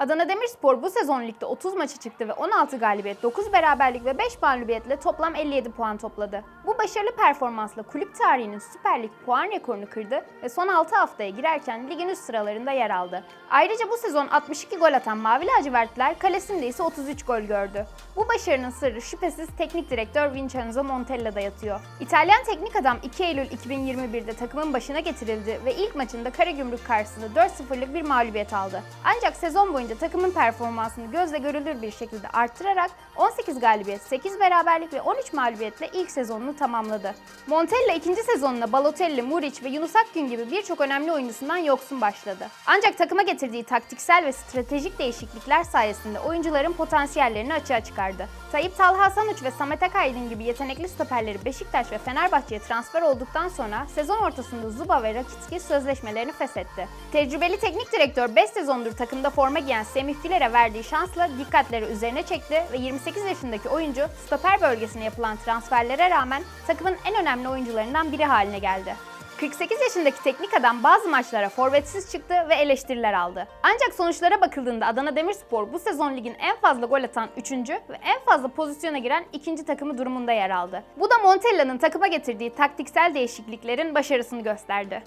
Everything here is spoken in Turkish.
Adana Demirspor bu sezon ligde 30 maça çıktı ve 16 galibiyet, 9 beraberlik ve 5 mağlubiyetle toplam 57 puan topladı. Bu başarılı performansla kulüp tarihinin Süper Lig puan rekorunu kırdı ve son 6 haftaya girerken ligin üst sıralarında yer aldı. Ayrıca bu sezon 62 gol atan Mavi Lacivertler kalesinde ise 33 gol gördü. Bu başarının sırrı şüphesiz teknik direktör Vincenzo Montella'da yatıyor. İtalyan teknik adam 2 Eylül 2021'de takımın başına getirildi ve ilk maçında Karagümrük karşısında 4-0'lık bir mağlubiyet aldı. Ancak sezon boyunca takımın performansını gözle görülür bir şekilde arttırarak 18 galibiyet, 8 beraberlik ve 13 mağlubiyetle ilk sezonunu tamamladı. Montella ikinci sezonuna Balotelli, Muric ve Yunus Akgün gibi birçok önemli oyuncusundan yoksun başladı. Ancak takıma getirdiği taktiksel ve stratejik değişiklikler sayesinde oyuncuların potansiyellerini açığa çıkardı. Tayyip Talha Sanuç ve Samet Akaydın gibi yetenekli stoperleri Beşiktaş ve Fenerbahçe'ye transfer olduktan sonra sezon ortasında Zuba ve Rakitski sözleşmelerini feshetti. Tecrübeli teknik direktör 5 sezondur takımda forma giyen Semih Güler'e verdiği şansla dikkatleri üzerine çekti ve 28 yaşındaki oyuncu stoper bölgesine yapılan transferlere rağmen takımın en önemli oyuncularından biri haline geldi. 48 yaşındaki teknik adam bazı maçlara forvetsiz çıktı ve eleştiriler aldı. Ancak sonuçlara bakıldığında Adana Demirspor bu sezon ligin en fazla gol atan 3. ve en fazla pozisyona giren 2. takımı durumunda yer aldı. Bu da Montella'nın takıma getirdiği taktiksel değişikliklerin başarısını gösterdi.